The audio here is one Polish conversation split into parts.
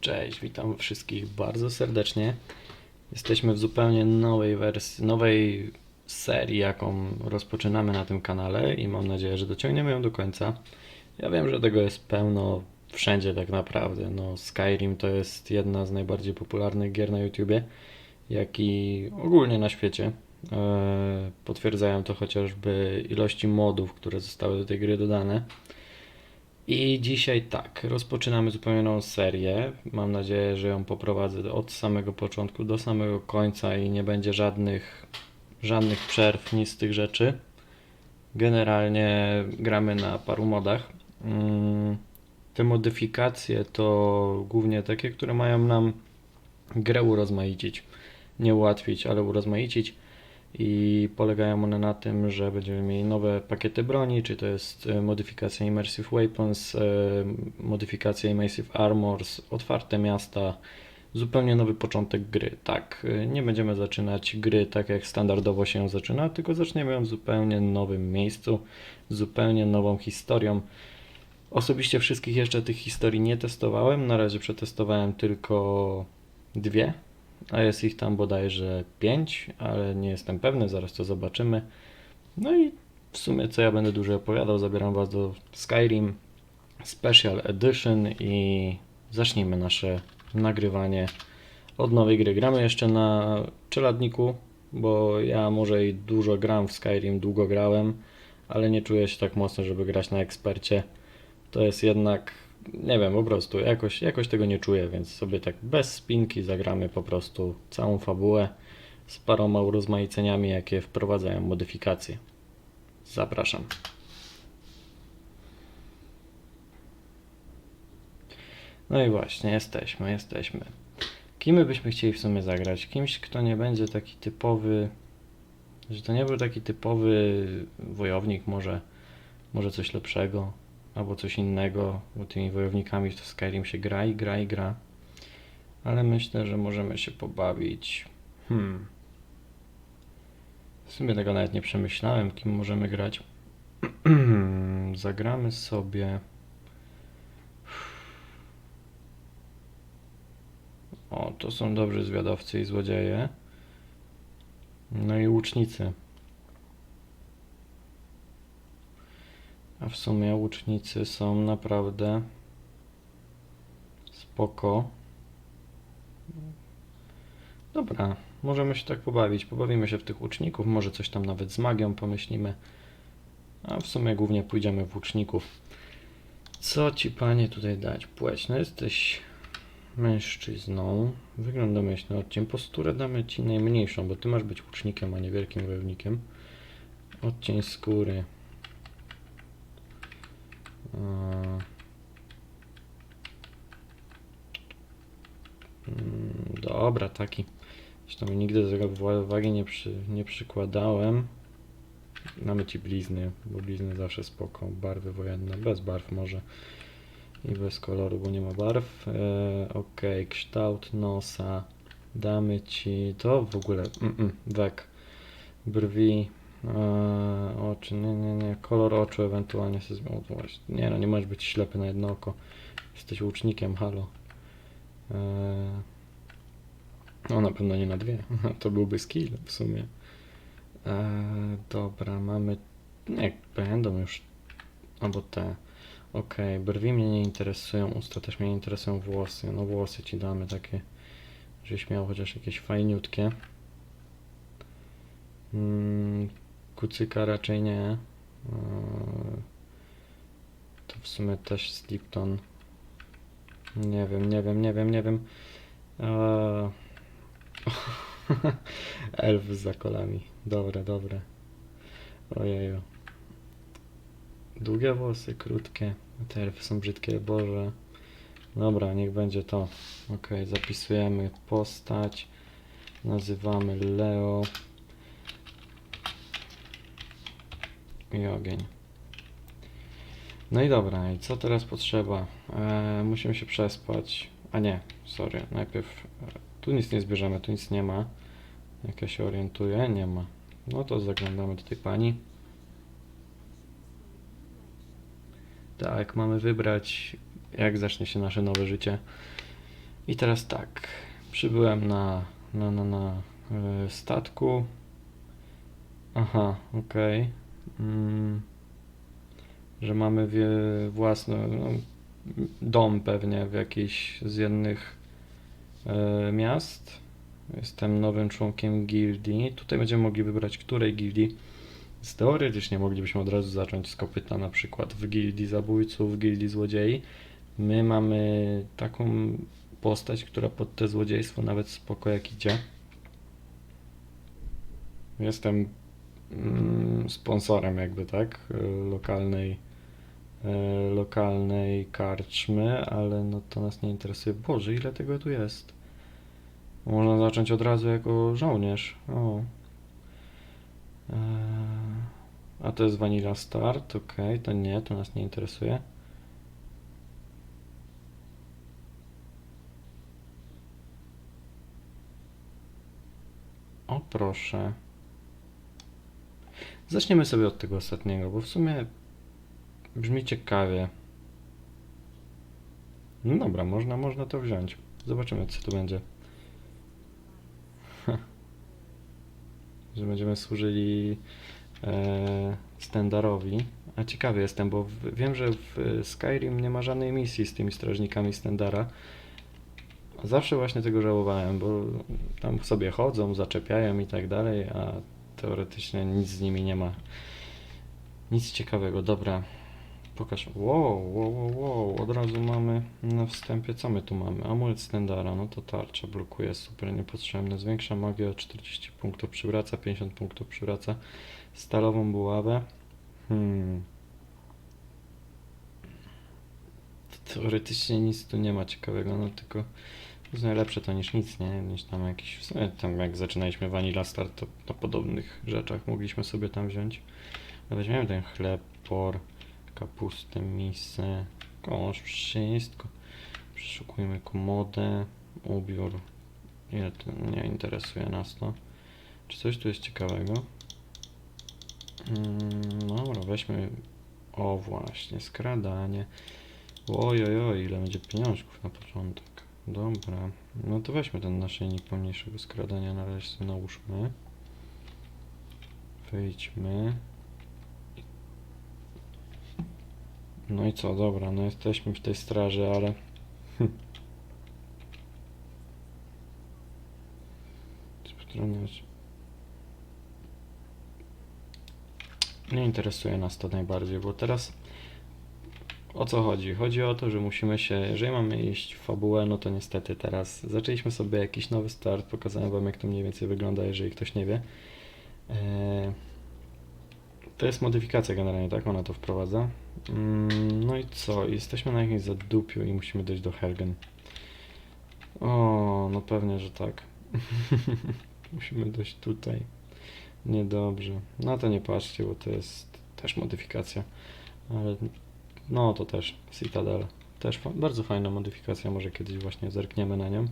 Cześć, witam wszystkich bardzo serdecznie. Jesteśmy w zupełnie nowej wersji, nowej serii, jaką rozpoczynamy na tym kanale i mam nadzieję, że dociągniemy ją do końca. Ja wiem, że tego jest pełno wszędzie tak naprawdę. No, Skyrim to jest jedna z najbardziej popularnych gier na YouTubie, jak i ogólnie na świecie. Eee, Potwierdzają to chociażby ilości modów, które zostały do tej gry dodane. I dzisiaj tak, rozpoczynamy zupełnie nową serię. Mam nadzieję, że ją poprowadzę od samego początku do samego końca i nie będzie żadnych, żadnych przerw, nic z tych rzeczy. Generalnie gramy na paru modach. Mm, Te modyfikacje to głównie takie, które mają nam grę urozmaicić. Nie ułatwić, ale urozmaicić i polegają one na tym, że będziemy mieli nowe pakiety broni, czy to jest e, modyfikacja Immersive Weapons, e, modyfikacja Immersive Armors, otwarte miasta, zupełnie nowy początek gry. Tak, e, nie będziemy zaczynać gry tak jak standardowo się zaczyna, tylko zaczniemy ją w zupełnie nowym miejscu, zupełnie nową historią. Osobiście wszystkich jeszcze tych historii nie testowałem, na razie przetestowałem tylko dwie, a jest ich tam bodajże 5, ale nie jestem pewny, zaraz to zobaczymy. No i w sumie co ja będę dłużej opowiadał, zabieram Was do Skyrim Special Edition i zacznijmy nasze nagrywanie od nowej gry. Gramy jeszcze na czeladniku, bo ja może i dużo gram w Skyrim, długo grałem, ale nie czuję się tak mocno, żeby grać na ekspercie. To jest jednak nie wiem, po prostu jakoś, jakoś tego nie czuję, więc sobie tak bez spinki zagramy po prostu całą fabułę z paroma urozmaiceniami, jakie wprowadzają modyfikacje. Zapraszam. No i właśnie, jesteśmy, jesteśmy. Kim my byśmy chcieli w sumie zagrać? Kimś, kto nie będzie taki typowy, że to nie był taki typowy wojownik, może, może coś lepszego albo coś innego, bo tymi wojownikami w Skyrim się gra i gra i gra. Ale myślę, że możemy się pobawić. Hmm. W sumie tego nawet nie przemyślałem, kim możemy grać. Zagramy sobie. O, to są dobrzy zwiadowcy i złodzieje. No i łucznicy. A w sumie łucznicy są naprawdę spoko. Dobra, możemy się tak pobawić. Pobawimy się w tych łuczników, może coś tam nawet z magią pomyślimy. A w sumie głównie pójdziemy w łuczników. Co ci panie tutaj dać? Płeć, no jesteś mężczyzną. Wygląd domyślny odcień. Posturę damy ci najmniejszą, bo ty masz być łucznikiem, a nie wielkim wojownikiem. Odcień skóry. Eee. Mm, Dobra, taki. Zresztą nigdy do tego wa- wagi nie, przy, nie przykładałem. Mamy ci blizny, bo blizny zawsze spoko. Barwy wojenne, bez barw może. I bez koloru, bo nie ma barw. Eee, ok, kształt nosa. Damy ci to w ogóle. Mm -mm, wek. Brwi. Eee, oczy, nie, nie, nie. Kolor oczu ewentualnie się zmienił. Nie no, nie możesz być ślepy na jedno oko. Jesteś łucznikiem, halo. Eee, no na pewno nie na dwie. To byłby skill w sumie. Eee, dobra, mamy... Nie, będą już... Albo te. Okej, brwi mnie nie interesują, usta też mnie nie interesują, włosy. No włosy ci damy takie, żeś miał chociaż jakieś fajniutkie. Mm, kucyka raczej nie. Eee, To w sumie też Slipton. Nie wiem, nie wiem, nie wiem, nie wiem. Eee, Elf z zakolami. Dobre, dobre. Ojeju. Długie włosy, krótkie. Te elfy są brzydkie, Boże. Dobra, niech będzie to. Ok, zapisujemy postać. Nazywamy Leo. I ogień. No i dobra, i co teraz potrzeba? E, musimy się przespać. A nie, sorry, najpierw. E, tu nic nie zbierzemy, tu nic nie ma. Jak ja się orientuję, nie ma. No to zaglądamy do tej pani. Tak, mamy wybrać, jak zacznie się nasze nowe życie. I teraz tak, przybyłem na, na, na, na e, statku. Aha, okej. Mm, że mamy własny no, dom pewnie w jakiejś z jednych e, miast. Jestem nowym członkiem gildii. Tutaj będziemy mogli wybrać, której gildii. Więc Teoretycznie moglibyśmy od razu zacząć z kopyta, na przykład w gildii zabójców, w gildii złodziei. My mamy taką postać, która pod te złodziejstwo nawet spoko jak idzie. Jestem mm, sponsorem jakby, tak? Lokalnej, y, lokalnej karczmy, ale no to nas nie interesuje. Boże, ile tego tu jest? Można zacząć od razu jako żołnierz. O. Eee, a to jest Vanilla Start, ok, to nie, to nas nie interesuje. O proszę. Zaczniemy sobie od tego ostatniego, bo w sumie brzmi ciekawie. No dobra, można, można to wziąć. Zobaczymy, co to będzie. Że będziemy służyli e, Stendarowi. A ciekawy jestem, bo w, wiem, że w Skyrim nie ma żadnej misji z tymi strażnikami Stendara. Zawsze właśnie tego żałowałem, bo tam sobie chodzą, zaczepiają i tak dalej, a teoretycznie nic z nimi nie ma. Nic ciekawego. Dobra, pokaż. Wow, wow, wow, wow. Od razu mamy na wstępie, co my tu mamy? Amulet Stendara, no to tarcza blokuje, super niepotrzebne. Zwiększa magię o 40 punktów, przywraca 50 punktów, przywraca stalową buławę. Hmm. Teoretycznie nic tu nie ma ciekawego, no tylko jest najlepsze to niż nic, nie? Niż tam jakiś, w sumie tam jak zaczynaliśmy Vanilla Start, to na podobnych rzeczach mogliśmy sobie tam wziąć. No Weźmiemy ten chleb, por, kapustę, misę, kosz, wszystko. Przeszukujmy komodę, ubiór. Ile to nie interesuje nas to. Czy coś tu jest ciekawego? Mm, Dobra, weźmy. O właśnie, skradanie. Ojojoj, ile będzie pieniążków na początek. Dobra, no to weźmy ten naszyjnik pomniejszego skradania, na razie sobie nałóżmy. Wyjdźmy. No i co, dobra, no jesteśmy w tej straży, ale... Nie interesuje nas to najbardziej, bo teraz o co chodzi? Chodzi o to, że musimy się, jeżeli mamy iść w fabułę, no to niestety teraz zaczęliśmy sobie jakiś nowy start, pokazałem wam jak to mniej więcej wygląda, jeżeli ktoś nie wie. Eee, to jest modyfikacja generalnie, tak? Ona to wprowadza. Mm, no i co? Jesteśmy na jakimś zadupiu i musimy dojść do Helgen. O, no pewnie, że tak. musimy dojść tutaj. Niedobrze. No to nie patrzcie, bo to jest też modyfikacja. Ale no to też Citadel. Też fa- bardzo fajna modyfikacja, może kiedyś właśnie zerkniemy na nią.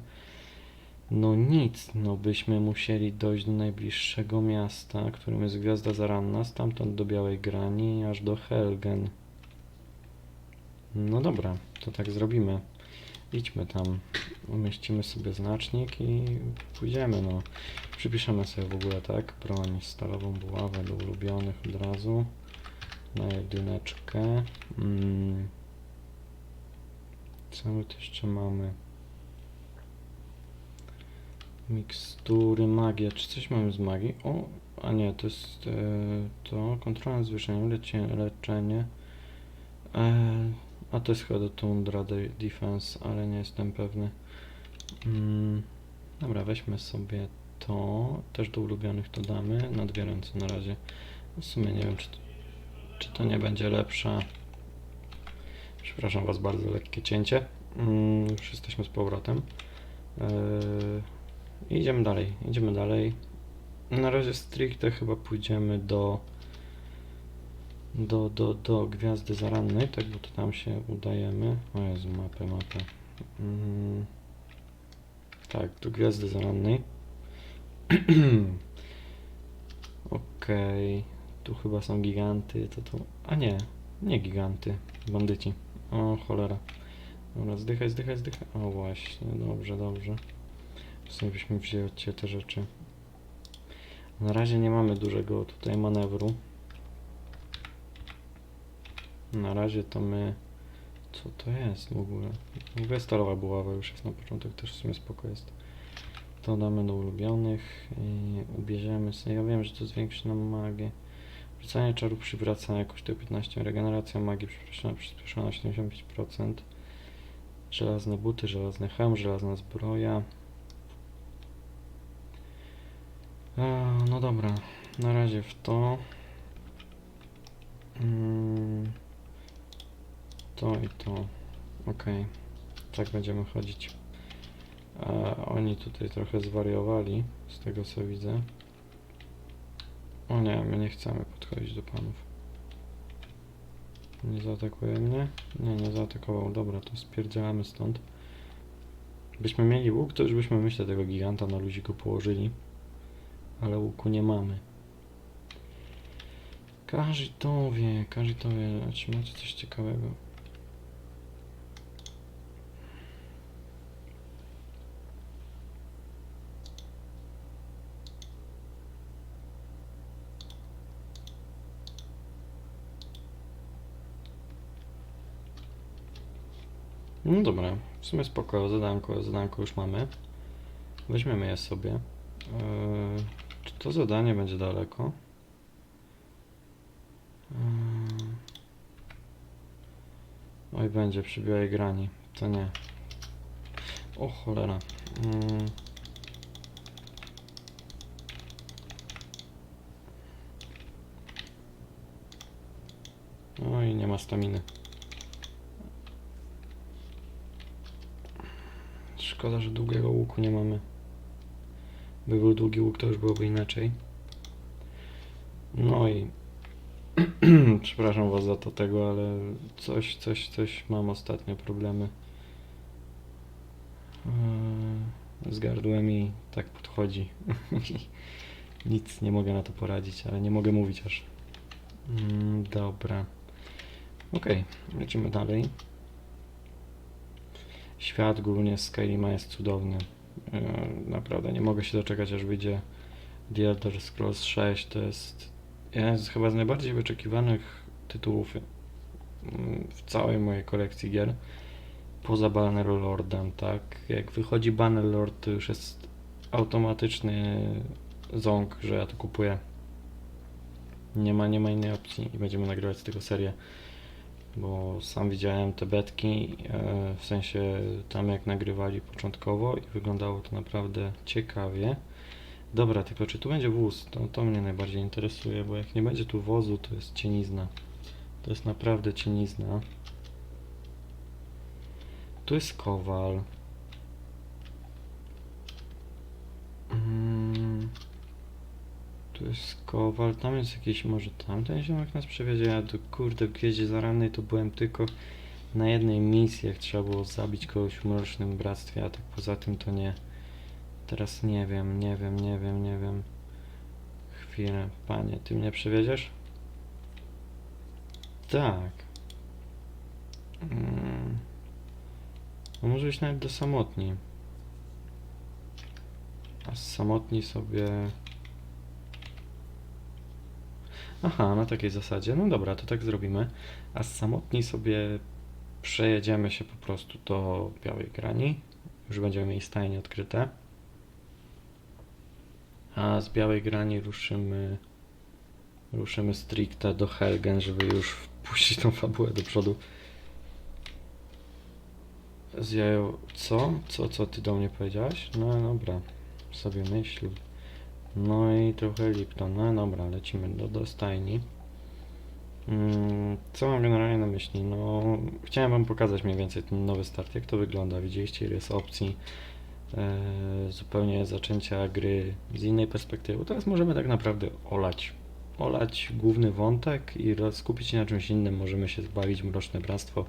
No nic, no byśmy musieli dojść do najbliższego miasta, którym jest Gwiazda Zaranna, stamtąd do Białej Grani, aż do Helgen. No dobra, to tak zrobimy. Idźmy tam, umieścimy sobie znacznik i pójdziemy, no. Przypiszemy sobie w ogóle, tak, broń, stalową buławę do ulubionych od razu. Na jedyneczkę. Mm. Co my tu jeszcze mamy? Mikstury, magia. Czy coś mamy z magii? O, a nie, to jest e, to. Kontrola nad lecie, leczenie. E, a to jest chyba do Tundra de- Defense, ale nie jestem pewny. Mm, dobra, weźmy sobie to. Też do ulubionych to damy. Na dwie ręce na razie. W sumie nie wiem, czy to, czy to nie będzie lepsze. Przepraszam Was bardzo, lekkie cięcie. Mm, już jesteśmy z powrotem. Yy, idziemy dalej, idziemy dalej. Na razie stricte chyba pójdziemy do do, do, do Gwiazdy Zarannej, tak, bo to tam się udajemy. O Jezu, mapę, mapę. Mm, tak, do Gwiazdy Zarannej. Okej, tu chyba są giganty, to tu... A nie, nie giganty, bandyci. O cholera. Dobra, zdychaj, zdychaj, zdychaj. O właśnie, dobrze, dobrze. W sumie byśmy wzięli te rzeczy. Na razie nie mamy dużego tutaj manewru. Na razie to my... Co to jest w ogóle? W ogóle stalowa buława już jest na początek, też w sumie spoko jest. To damy do ulubionych i ubierzemy sobie. Ja wiem, że to zwiększy nam magię. Rzucanie czaru przywraca jakoś do 15, regeneracja magii przyspieszona, przyspieszona na 75%. Żelazne buty, żelazny hełm, żelazna zbroja. No dobra, na razie w to. Mm, to i to. Okej, tak będziemy chodzić. A oni tutaj trochę zwariowali, z tego co widzę. O nie, my nie chcemy podchodzić do panów. Nie zaatakuje mnie? Nie, nie zaatakował. Dobra, to spierdzielamy stąd. Byśmy mieli łuk, to już byśmy myślę tego giganta na luziku położyli. Ale łuku nie mamy. Każitowie, każitowie, a czy macie coś ciekawego? No dobra, w sumie spoko, zadanko, zadanko już mamy. Weźmiemy je sobie. Eee, czy to zadanie będzie daleko? Eee, oj, będzie przy białej grani. To nie. O cholera. Mm. Oj, nie ma staminy. Szkoda, że długiego łuku nie mamy. By był długi łuk, to już byłoby inaczej. No i przepraszam was za to tego, ale coś, coś, coś mam ostatnio problemy Eee, z gardłem i tak podchodzi. Nic nie mogę na to poradzić, ale nie mogę mówić aż. Mm, dobra. Okej, lecimy dalej. Świat głównie Skyrima jest cudowny. E, Naprawdę nie mogę się doczekać, aż wyjdzie The Elder Scrolls 6. To jest jeden z chyba z najbardziej wyczekiwanych tytułów mm, w całej mojej kolekcji gier. Poza Bannerlordem, tak? Jak wychodzi Bannerlord, to już jest automatyczny ząg, że ja to kupuję. Nie ma, nie ma innej opcji i będziemy nagrywać z tego serię bo sam widziałem te betki, e, w sensie tam jak nagrywali początkowo i wyglądało to naprawdę ciekawie. Dobra, tylko czy tu będzie wóz? To, to mnie najbardziej interesuje, bo jak nie będzie tu wozu, to jest cienizna. To jest naprawdę cienizna. Tu jest kowal. Mm. Tu jest kowal, tam jest jakiś, może tamten ziomek nas przewiedzie, ja tu kurde w Gwieździe Zarannej to byłem tylko na jednej misji, jak trzeba było zabić kogoś w Mrocznym Bractwie, a tak poza tym to nie. Teraz nie wiem, nie wiem, nie wiem, nie wiem. Chwilę, panie, ty mnie przewiedziesz? Tak. Mm. No może iść nawet do samotni. A samotni sobie... Aha, na takiej zasadzie. No dobra, to tak zrobimy. A samotni sobie przejedziemy się po prostu do Białej Grani. Już będziemy mieli stajnie odkryte. A z Białej Grani ruszymy ruszymy stricte do Helgen, żeby już wpuścić tą fabułę do przodu. Z jajo... Co? Co, co ty do mnie powiedziałaś? No dobra, sobie myśl. No i trochę Lipton. No dobra, lecimy do, do stajni. Mm, Co mam generalnie na myśli? No, chciałem Wam pokazać mniej więcej ten nowy start, jak to wygląda. Widzieliście, ile jest opcji, e, zupełnie zaczęcia gry z innej perspektywy. Teraz możemy tak naprawdę olać. Olać główny wątek i skupić się na czymś innym. Możemy się bawić Mroczne Bractwo,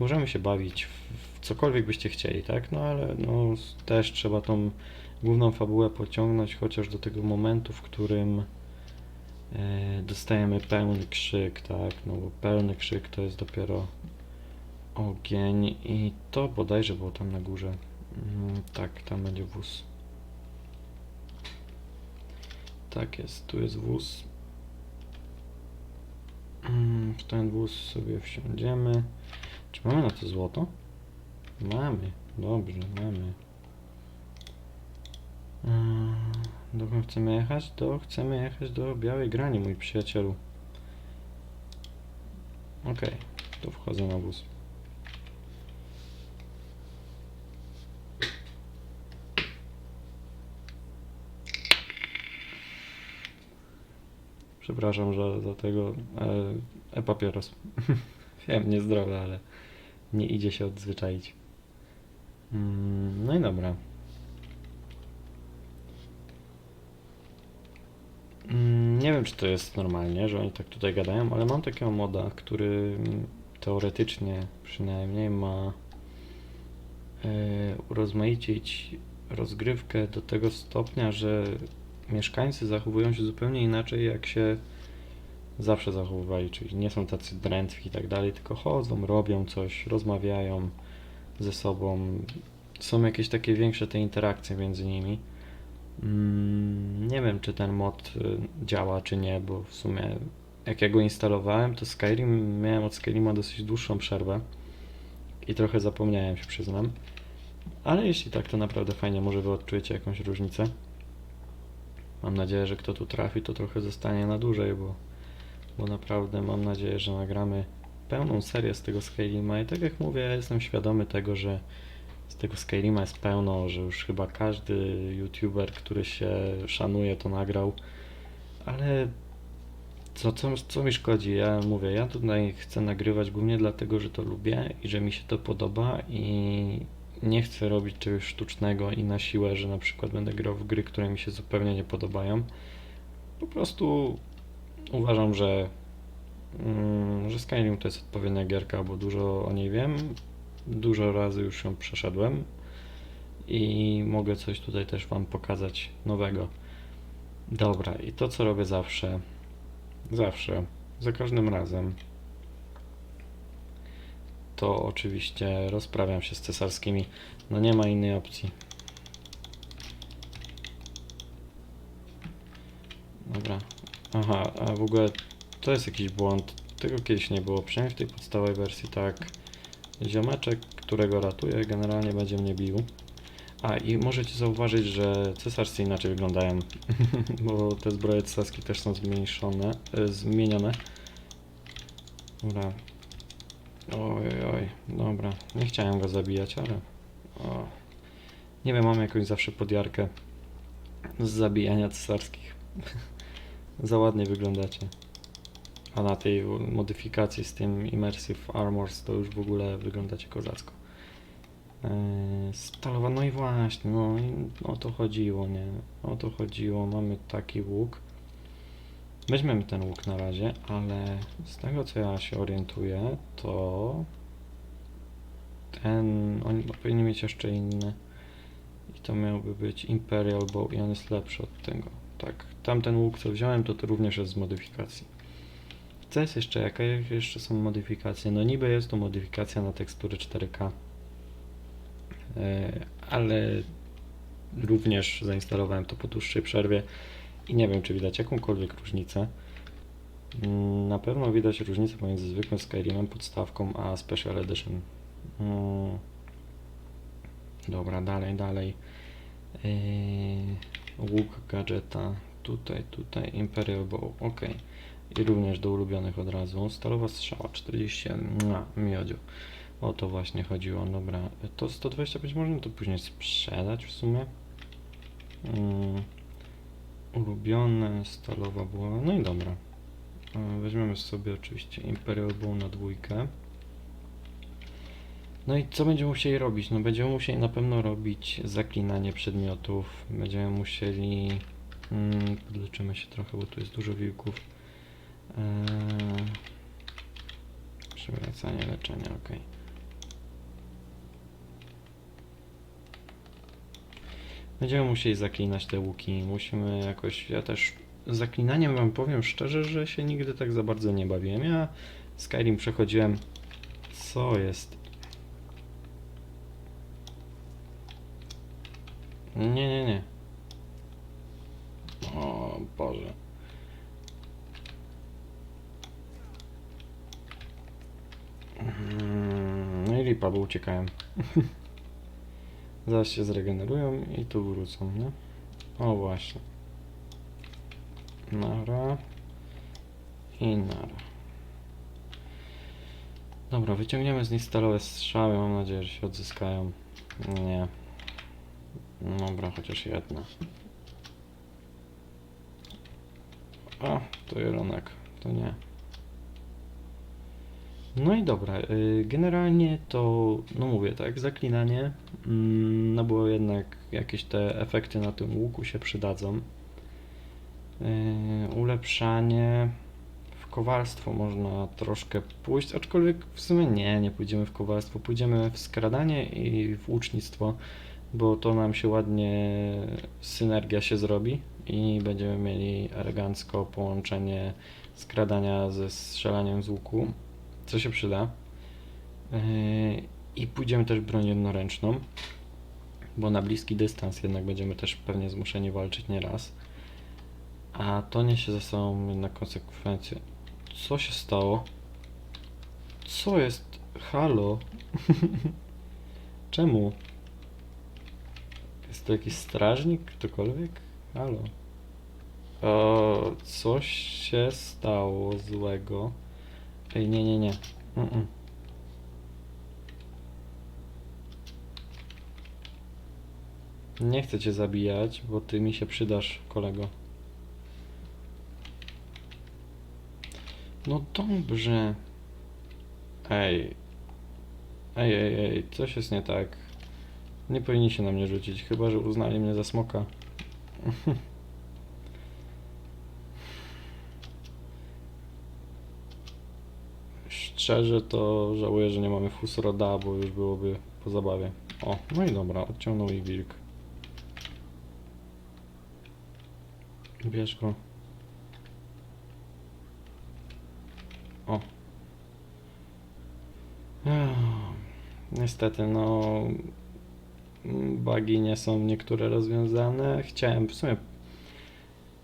możemy się bawić w, w cokolwiek byście chcieli, tak? No ale no, też trzeba tą główną fabułę pociągnąć chociaż do tego momentu, w którym e, dostajemy pełny krzyk, tak? No bo pełny krzyk to jest dopiero ogień i to bodajże było tam na górze. Mm, tak, tam będzie wóz. Tak jest, tu jest wóz. Mm, W ten wóz sobie wsiądziemy. Czy mamy na to złoto? Mamy, dobrze, mamy. Mm, Dokąd chcemy jechać? Do, chcemy jechać do Białej Grani, mój przyjacielu. Okej, to wchodzę na wóz. Przepraszam że za tego e, e-papieros. Wiem, niezdrowe, ale nie idzie się odzwyczaić. Mm, no i dobra. Mm, Nie wiem, czy to jest normalnie, że oni tak tutaj gadają, ale mam takiego moda, który teoretycznie przynajmniej ma e, urozmaicić rozgrywkę do tego stopnia, że mieszkańcy zachowują się zupełnie inaczej, jak się zawsze zachowywali, czyli nie są tacy drętwi i tak dalej, tylko chodzą, robią coś, rozmawiają ze sobą. Są jakieś takie większe te interakcje między nimi. Mm, Nie wiem, czy ten mod y, działa, czy nie, bo w sumie jak ja go instalowałem, to Skyrim miałem od Skyrima dosyć dłuższą przerwę i trochę zapomniałem się, przyznam. Ale jeśli tak, to naprawdę fajnie, może wy odczujecie jakąś różnicę. Mam nadzieję, że kto tu trafi, to trochę zostanie na dłużej, bo, bo naprawdę mam nadzieję, że nagramy pełną serię z tego Skyrima i tak jak mówię, jestem świadomy tego, że z tego Skyrima jest pełno, że już chyba każdy youtuber, który się szanuje, to nagrał, ale co, co, co mi szkodzi? Ja mówię, ja tutaj chcę nagrywać głównie dlatego, że to lubię i że mi się to podoba i nie chcę robić czegoś sztucznego i na siłę, że na przykład będę grał w gry, które mi się zupełnie nie podobają. Po prostu uważam, że, mm, że Skyrim to jest odpowiednia gierka, bo dużo o niej wiem, dużo razy już ją przeszedłem i mogę coś tutaj też Wam pokazać nowego. Dobra, i to co robię zawsze, zawsze, za każdym razem, to oczywiście rozprawiam się z cesarskimi. No nie ma innej opcji. Dobra. Aha, a w ogóle to jest jakiś błąd. Tego kiedyś nie było, przynajmniej w tej podstawowej wersji tak. Ziomeczek, którego ratuję, generalnie będzie mnie bił. A i możecie zauważyć, że cesarscy inaczej wyglądają, bo te zbroje cesarskie też są zmniejszone, e, zmienione. Dobra. Oj, oj, dobra. Nie chciałem go zabijać, ale... O. Nie wiem, mam jakąś zawsze podjarkę z zabijania cesarskich. Za ładnie wyglądacie. A na tej modyfikacji z tym Immersive Armors to już w ogóle wyglądacie kozacko. Eee, Stalowa, no i właśnie, no o to chodziło, nie? O to chodziło, mamy taki łuk. Weźmiemy ten łuk na razie, ale z tego co ja się orientuję, to ten, oni powinni mieć jeszcze inny. I to miałby być Imperial Bow i on jest lepszy od tego. Tak, tamten łuk co wziąłem, to to również jest z modyfikacji. Co jest jeszcze? Jakie jeszcze są modyfikacje? No niby jest to modyfikacja na tekstury 4K. E, ale również zainstalowałem to po dłuższej przerwie i nie wiem, czy widać jakąkolwiek różnicę. Mm, Na pewno widać różnicę pomiędzy zwykłym Skyrimem, podstawką, a Special Edition. Mm. Dobra, dalej, dalej. Yy, łuk gadżeta. Tutaj, tutaj. Imperial Bow. Ok. I również do ulubionych od razu. Stalowa strzała 47. Mua, miodziu. O to właśnie chodziło. Dobra. To 125 można to później sprzedać w sumie. Mm. Ulubione, stalowa była. No i dobra. E, Weźmiemy sobie oczywiście Imperial Bow na dwójkę. No i co będziemy musieli robić? No będziemy musieli na pewno robić zaklinanie przedmiotów. Będziemy musieli... Mm, podleczymy się trochę, bo tu jest dużo wilków. Yy, przywracanie leczenia, ok. Będziemy musieli zaklinać te łuki. Musimy jakoś. Ja też zaklinaniem wam powiem szczerze, że się nigdy tak za bardzo nie bawiłem. Ja Skyrim przechodziłem. Co jest? Nie, nie, nie. O Boże. Lipa, bo uciekałem. Zaraz się zregenerują i tu wrócą, nie? O właśnie. Nara. I nara. Dobra, wyciągniemy z nich stalowe strzały. Mam nadzieję, że się odzyskają. Nie. Dobra, chociaż jedna. A, to jelonek. To nie. No i dobra, y, generalnie to, no mówię tak, zaklinanie, mm, no bo jednak jakieś te efekty na tym łuku się przydadzą. Yy, ulepszanie, w kowalstwo można troszkę pójść, aczkolwiek w sumie nie, nie pójdziemy w kowalstwo, pójdziemy w skradanie i w łucznictwo, bo to nam się ładnie, synergia się zrobi i będziemy mieli elegancko połączenie skradania ze strzelaniem z łuku co się przyda. Yy, I pójdziemy też broń jednoręczną, bo na bliski dystans jednak będziemy też pewnie zmuszeni walczyć nie raz. A to niesie ze sobą jednak konsekwencje. Co się stało? Co jest? Halo? Czemu? Jest to jakiś strażnik? Ktokolwiek? Halo? O, coś się stało złego. Ej, nie, nie, nie. Mm-mm. Nie chcę cię zabijać, bo ty mi się przydasz, kolego. No dobrze. Ej. Ej, ej, ej, coś jest nie tak. Nie powinni się na mnie rzucić, chyba że uznali mnie za smoka. Szczerze to żałuję, że nie mamy Fusroda, bo już byłoby po zabawie. O, no i dobra, odciągnął ich wilk. Bierz go. O. Niestety, no... Bugi nie są niektóre rozwiązane. Chciałem, w sumie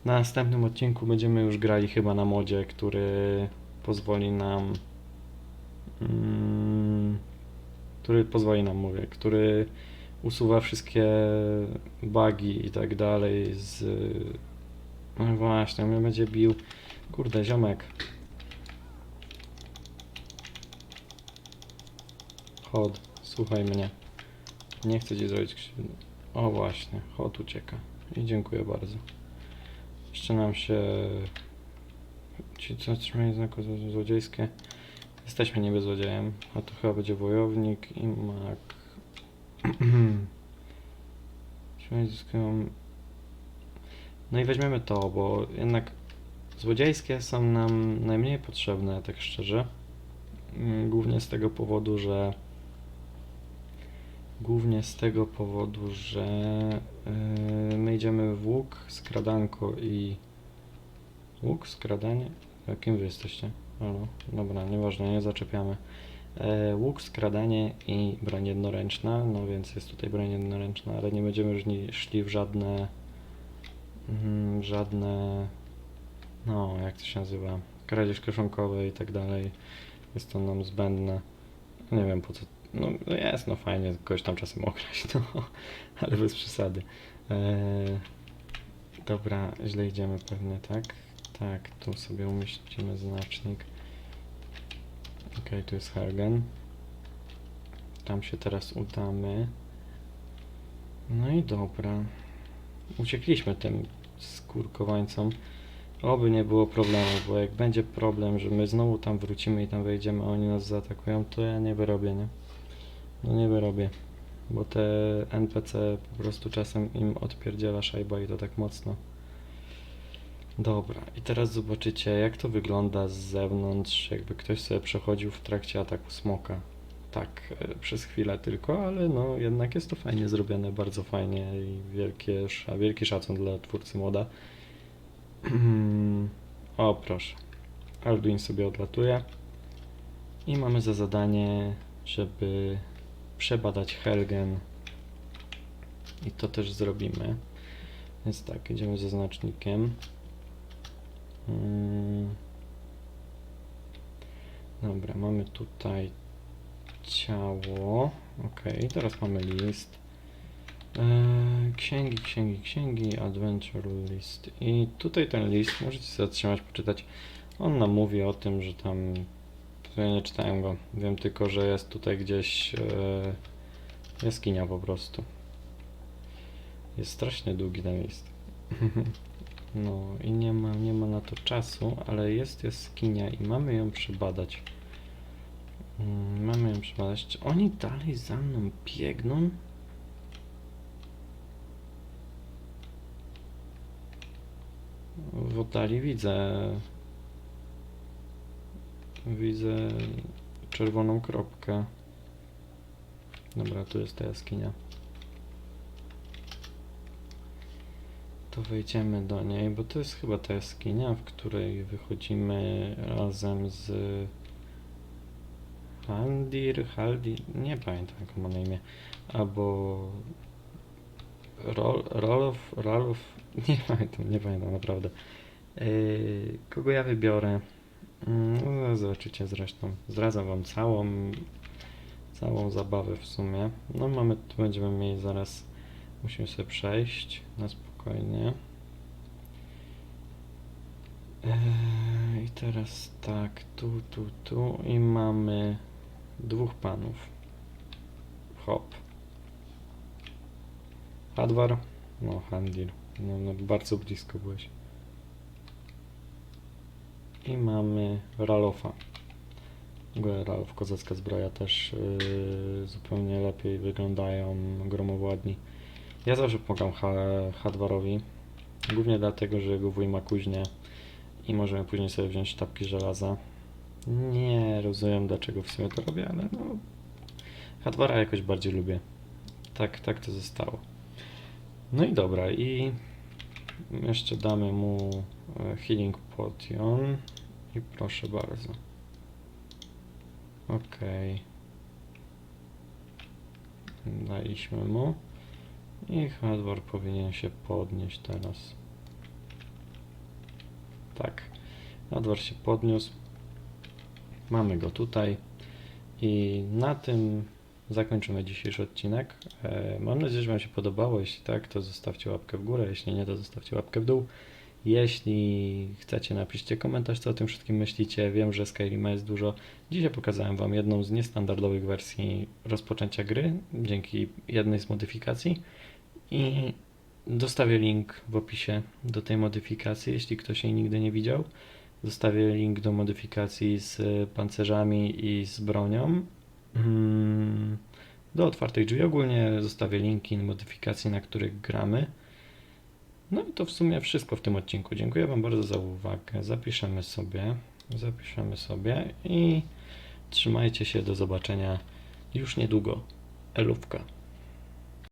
na następnym odcinku będziemy już grali chyba na modzie, który pozwoli nam który pozwoli nam, mówię, który usuwa wszystkie bugi i tak dalej z... No właśnie, mnie będzie bił... Kurde, ziomek. Chod, słuchaj mnie. Nie chcę ci zrobić krzywdy. O właśnie, chod ucieka. I dziękuję bardzo. Jeszcze nam się... Ci co trzymają znako zło- złodziejskie. Jesteśmy niby złodziejem, a to chyba będzie wojownik i mak. No i weźmiemy to, bo jednak złodziejskie są nam najmniej potrzebne, tak szczerze. Mm, Głównie z tego powodu, że Głównie z tego powodu, że yy, my idziemy w łuk, skradanko i... Łuk, skradanie? Kim wy jesteście? Halo? Dobra, nieważne, nie zaczepiamy. E, łuk, skradanie i broń jednoręczna, no więc jest tutaj broń jednoręczna, ale nie będziemy już szli w żadne... Mm, żadne... No, jak to się nazywa? Kradzież kieszonkowe i tak dalej. Jest to nam zbędne. Nie wiem po co no no jest, no fajnie, kogoś tam czasem okraść, no, ale bez przesady. Eee, dobra, źle idziemy pewnie, tak? Tak, tu sobie umieścimy znacznik. Okej, tu jest Hagen. Tam się teraz udamy. No i dobra. Uciekliśmy tym skurkowańcom. Oby nie było problemu, bo jak będzie problem, że my znowu tam wrócimy i tam wejdziemy, a oni nas zaatakują, to ja nie wyrobię, nie? No nie wyrobię, bo te NPC po prostu czasem im odpierdziela szajba i to tak mocno. Dobra, i teraz zobaczycie jak to wygląda z zewnątrz, jakby ktoś sobie przechodził w trakcie ataku smoka. Tak, e, przez chwilę tylko, ale no jednak jest to fajnie zrobione, bardzo fajnie i wielkie, wielki szacun dla twórcy moda. o proszę, Alduin sobie odlatuje i mamy za zadanie, żeby przebadać Helgen I to też zrobimy. Więc tak, idziemy ze znacznikiem. Mm. Dobra, mamy tutaj ciało. Ok, teraz mamy list. Eee, księgi, księgi, księgi, adventure list. I tutaj ten list, możecie zatrzymać, poczytać. On nam mówi o tym, że tam. Ja nie czytałem go. Wiem tylko, że jest tutaj gdzieś e, jaskinia po prostu. Jest strasznie długi ten list. No i nie ma, nie ma na to czasu, ale jest jaskinia i mamy ją przebadać. Mm, Mamy ją przebadać. Czy oni dalej za mną biegną? W oddali widzę. Widzę czerwoną kropkę. Dobra, tu jest ta jaskinia. To wejdziemy do niej, bo to jest chyba ta jaskinia, w której wychodzimy razem z Handir, Haldir, nie pamiętam jak ma na imię, albo Rol, Rolof, Ralof, nie pamiętam, nie pamiętam naprawdę. Yy, kogo ja wybiorę? Mm, No, zobaczycie zresztą. Zdradzam wam całą, całą zabawę w sumie. No mamy, tu będziemy mieli zaraz, musimy sobie przejść na spokojnie. Eee, I teraz tak, tu, tu, tu i mamy dwóch panów. Hop. Hadwar, no Handir, no, no bardzo blisko byłeś. I mamy Ralofa. Ralof, kozacka zbroja też yy, zupełnie lepiej wyglądają gromowładni. Ja zawsze pomagam ha Hadwarowi, głównie dlatego, że jego wuj ma kuźnię i możemy później sobie wziąć sztabki żelaza. Nie rozumiem dlaczego w sumie to robię, ale no Hadwara jakoś bardziej lubię. Tak, tak to zostało. No i dobra, i jeszcze damy mu e, healing potion i proszę bardzo. Okej. Daliśmy mu. I Hadwar powinien się podnieść teraz. Tak. Hadwar się podniósł. Mamy go tutaj. I na tym zakończymy dzisiejszy odcinek. E, Mam nadzieję, że Wam się podobało. Jeśli tak, to zostawcie łapkę w górę. Jeśli nie, to zostawcie łapkę w dół. Jeśli chcecie, napiszcie komentarz, co o tym wszystkim myślicie. Wiem, że Skyrima jest dużo. Dzisiaj pokazałem Wam jedną z niestandardowych wersji rozpoczęcia gry, dzięki jednej z modyfikacji. I dostawię link w opisie do tej modyfikacji, jeśli ktoś jej nigdy nie widział. Zostawię link do modyfikacji z pancerzami i z bronią. Mm, Do otwartych drzwi ogólnie zostawię linki modyfikacji, na których gramy. No i to w sumie wszystko w tym odcinku. Dziękuję Wam bardzo za uwagę. Zapiszemy sobie, zapiszemy sobie i trzymajcie się. Do zobaczenia już niedługo. Elówka.